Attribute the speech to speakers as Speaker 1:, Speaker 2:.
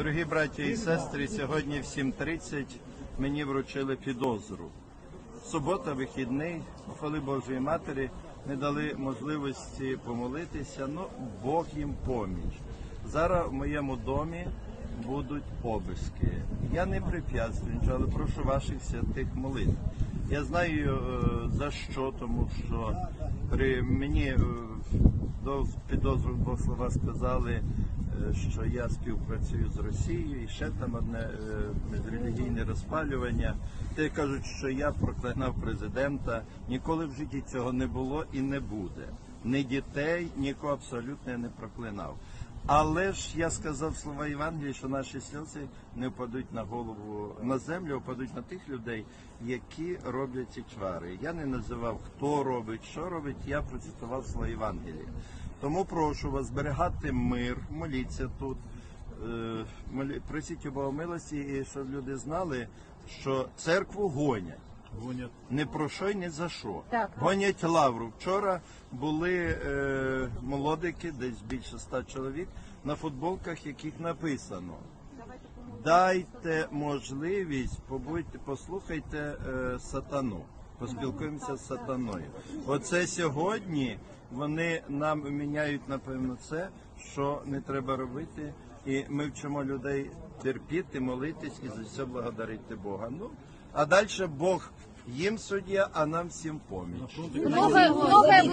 Speaker 1: Дорогі браті і сестри, сьогодні в 7.30 мені вручили підозру. Субота, вихідний, хвали Божої Матері, не дали можливості помолитися, ну Бог їм поміч. Зараз в моєму домі будуть обиски. Я не прип'ятствую, але прошу ваших святих молитв. Я знаю е, за що, тому що при мені е, до підозру двох слова сказали, що я співпрацюю з Росією і ще там одне е, міжрелігійне розпалювання. Те кажуть, що я проклинав президента. Ніколи в житті цього не було і не буде. Ні дітей, нікого абсолютно не проклинав. Але ж я сказав слова Євангелії, що наші сльози не впадуть на голову на землю, впадуть на тих людей, які роблять ці чвари. Я не називав, хто робить, що робить. Я процитував слова Євангелія. Тому прошу вас зберігати мир, моліться тут, е, просіть Бога милості, і щоб люди знали, що церкву гонять.
Speaker 2: Гонять.
Speaker 1: Не про що й не за що.
Speaker 3: Так.
Speaker 1: Гонять лавру. Вчора були е, молодики, десь більше ста чоловік, на футболках, яких написано. Дайте можливість, побудьте, послухайте е, сатану. Поспілкуємося з сатаною. Оце сьогодні вони нам міняють, напевно, це, що не треба робити. І ми вчимо людей терпіти, молитись і за все благодарити Бога. Ну, а далі Бог їм суддя, а нам всім поміч.
Speaker 3: Помоги Господи.